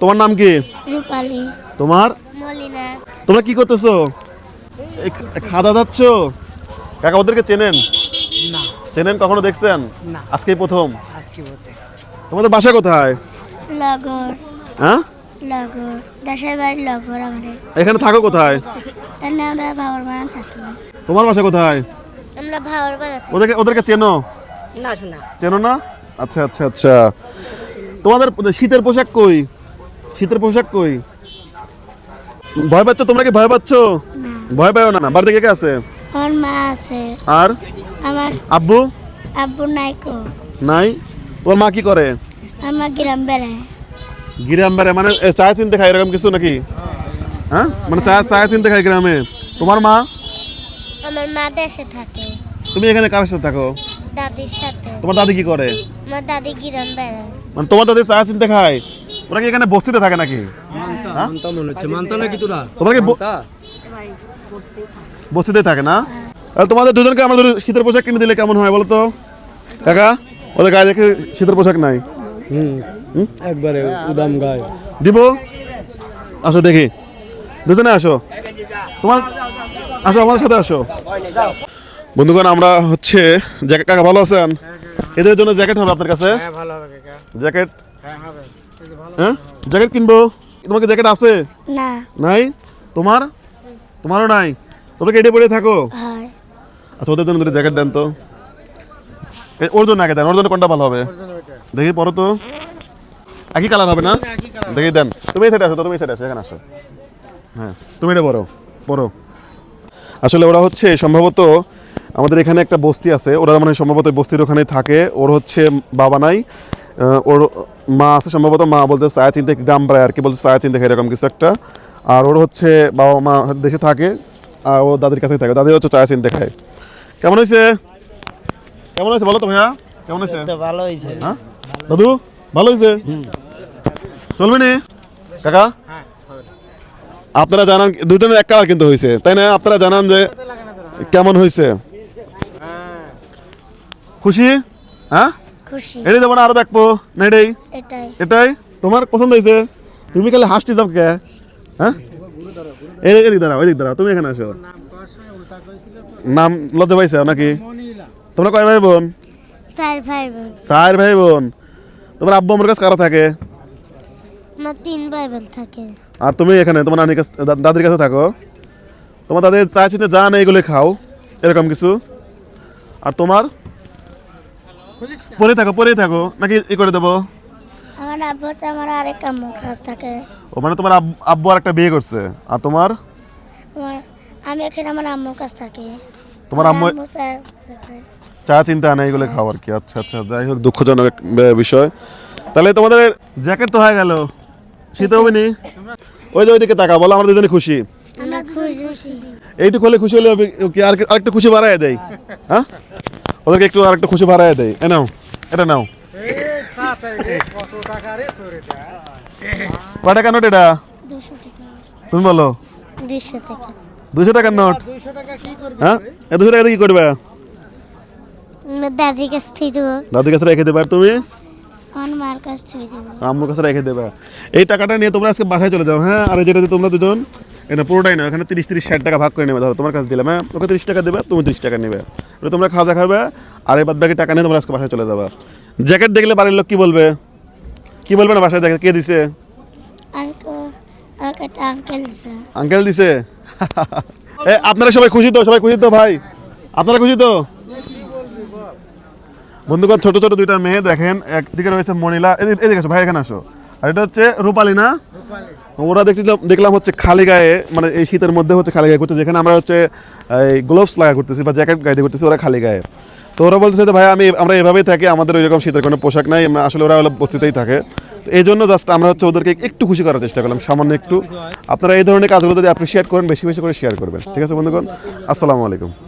তোমার নাম কি? রূপালী। তোমার? মলিনা। তোমরা কি করতেছো? এই খাদা যাচ্ছ? কাকা ওদেরকে চেনেন? না। চেনেন কখনো দেখছেন? না। আজকেই প্রথম? আজকে তোমাদের বাসা কোথায়? লগর। হ্যাঁ? লগর। দেশের বাড়ির লগর আমাদের। এখানে থাকো কোথায়? এখানে আমরা থাকি। তোমার বাসা কোথায়? আমরা থাকি। ওদেরকে ওদেরকে চেনো? না শোনা। চেনো না? আচ্ছা আচ্ছা আচ্ছা। তোমাদের শীতের পোশাক কই? শীতের পোশাক কই? ভয় পাচ্ছ? তোমরা কি ভয় পাচ্ছ? ভয় পাও না বাড়িতে কে কে আছে? আমার মা আছে। আর? আমার আব্বু? আব্বু নাইকো নাই? তোমার মা কি করে? আমার গ্রাম বেড়ায়। গ্রাম বারে মানে এ, চা চিনতে খায় এরকম কিছু নাকি? হ্যাঁ? মানে চা চা চিনতে খায় গ্রামে। তোমার মা? আমার মা দেশে থাকে। তুমি এখানে কার সাথে থাকো? দাদির সাথে। তোমার দাদি কি করে? আমার দাদি গ্রাম বেড়ায়। মানে তোমার দাদি চা চিনতে খায়? ওরা কি এখানে বস্তিতে থাকে নাকি? মানতা মনে হচ্ছে। মানতা নাকি তোরা? তোমরা কি বস্তিতে থাকে না? তাহলে তোমাদের দুজনকে আমাদের শীতের পোশাক কিনে দিলে কেমন হয় বলো তো? কাকা ওদের গায়ে দেখে শীতের পোশাক নাই? একবারে উদাম গায়। দিব? আসো দেখি। দুজনে আসো। তোমার আসো আমাদের সাথে আসো। বন্ধুগণ আমরা হচ্ছে জ্যাকেট কাকা ভালো আছেন? এদের জন্য জ্যাকেট হবে আপনার কাছে? হ্যাঁ হবে জ্যাকেট? হ্যাঁ? জ্যাকেট কিনবো? তোমাকে জ্যাকেট আছে? না। নাই? তোমার? তোমারও নাই? তবে কি এটে পরে থাকো? হয়। আচ্ছা ওদের জন্য দুটো জ্যাকেট দেন তো। ওর জন্য আগে দেন। ওর জন্য কোনটা ভালো হবে? দেখি পরো তো। একই কালার হবে না? দেখি দেন। তুমি এই সাইডে আসো তুমি এই সাইডে আসো এখানে আসো। হ্যাঁ তুমি এটা পরো পরো। আসলে ওরা হচ্ছে সম্ভবত আমাদের এখানে একটা বস্তি আছে। ওরা মানে সম্ভবত বস্তির ওখানে থাকে। ওর হচ্ছে বাবা নাই। ওর মা আছে সম্ভবত মা বলতে ছায়া চিনতে গ্রাম প্রায় আর কি বলতে ছায়া চিনতে খায় এরকম কিছু একটা। আর ওর হচ্ছে বাবা মা দেশে থাকে আর ও দাদির কাছে থাকে দাদি হচ্ছে ছায়া চিনতে খায় কেমন হয়েছে? কেমন হয়েছে বলো তো ভাইয়া? কেমন হয়েছে? ভালো হয়েছে। হ্যাঁ? দাদু ভালো হয়েছে? চলবে নি। কাকা? হ্যাঁ আপনারা জানান দুজনের এক কালার কিন্তু হয়েছে তাই না? আপনারা জানান যে কেমন হয়েছে। হ্যাঁ। খুশি? হ্যাঁ? খুশি। এটাই দেবো না আরও দেখব। না এটাই এটাই। এটাই। তোমার পছন্দ হয়েছে তুমি খালি হাসতে যাও কে হ্যাঁ এদিক দাঁড়াও এদিক দাঁড়াও। তুমি এখানে আসো নাম লজ্জা পাইছে নাকি? তোমরা কয় ভাই বোন। চার ভাই বোন। চার ভাই বোন। তোমার আব্বু আমার কাছে কারা থাকে? আমার তিন ভাই বোন থাকে। আর তুমি এখানে তোমার নানির কাছে দাদির কাছে থাকো। তোমার দাদি চা চিনে যা না এগুলো খাও। এরকম কিছু। আর তোমার পরে থাকো পরেই থাকো। নাকি ই করে দেবো? আমার আব্বু হচ্ছে আমার আরেক আম্মুর কাছ থাকে। ও মানে তোমার আব্বু আর একটা বিয়ে করছে। আর তোমার? আমি এখানে আমার আম্মুর কাছ থাকি। তোমার আম্মু চা- চিন্তা নেই এগুলো খাও আর কি? আচ্ছা আচ্ছা যাই হোক দুঃখজনক বিষয়। তাহলে তোমাদের জ্যাকেট তো হয়ে গেল। শীত হবে নি? ওই যে ওইদিকে তাকা বলো আমরা দুজনে খুশি। আমরা খুশি। এইটুকু হলে খুশি হলে কি? আর আরেকটু খুশি বাড়ায় দেয় হ্যাঁ? ওদেরকে একটু আরেকটু খুশি বাড়ায় দেয় এ নাও এটা নাও। কয় টাকা নোট এটা? তুমি বলো। দুশো টাকার নোট। টাকা হ্যাঁ? এ দুশো টাকা কি করবে? দাদির কাছ থেকে দেবো। দাদুর কাছে রেখে দেবে। আর তুমি? আমার মার কাছ থেকে দেবো। কাছে রেখে দেবে। এই টাকাটা নিয়ে তোমরা আজকে বাসায় চলে যাও হ্যাঁ? আর যেটা তোমরা দুজন এটা পুরোটাই না এখানে তিরিশ তিরিশ ষাট টাকা ভাগ করে নেবে ধরো তোমার কাছে দিলাম হ্যাঁ? ওকে তিরিশ টাকা দেবে তুমি তিরিশ টাকা নেবে। এটা তোমরা খাজা খাবে আর এই বাদ বাকি টাকা নিয়ে তোমরা আজকে বাসায় চলে যাবে। জ্যাকেট দেখলে বাড়ির লোক কি বলবে? কি বলবে না বাসায় দেখে? কে দিছে? আঙ্কেল দিছে। এ আপনারা সবাই খুশি তো? সবাই খুশি তো ভাই? আপনারা খুশি তো? বন্ধুগণ ছোট ছোট দুইটা মেয়ে দেখেন একদিকে রয়েছে মনিলা এদিকে আসো ভাই এখানে আসো। আর এটা হচ্ছে রূপালী না? ওরা দেখছিলাম দেখলাম হচ্ছে খালি গায়ে মানে এই শীতের মধ্যে হচ্ছে খালি গায়ে করতে যেখানে আমরা হচ্ছে, এই গ্লোভস লাগা করতেছি বা জ্যাকেট গায়ে করতেছি ওরা খালি গায়ে। তো ওরা বলতেছে যে, ভাই, আমি আমরা এভাবেই থাকি, আমাদের ওই রকম শীতের কোনো পোশাক নাই আসলে ওরা বস্তিতেই থাকে। তো এই জন্য জাস্ট আমরা হচ্ছে ওদেরকে একটু খুশি করার চেষ্টা করলাম, সামান্য একটু। আপনারা এই ধরনের কাজগুলো যদি অ্যাপ্রিসিয়েট করেন, বেশি বেশি করে শেয়ার করবেন। ঠিক আছে বন্ধুগণ? আসসালামু আলাইকুম।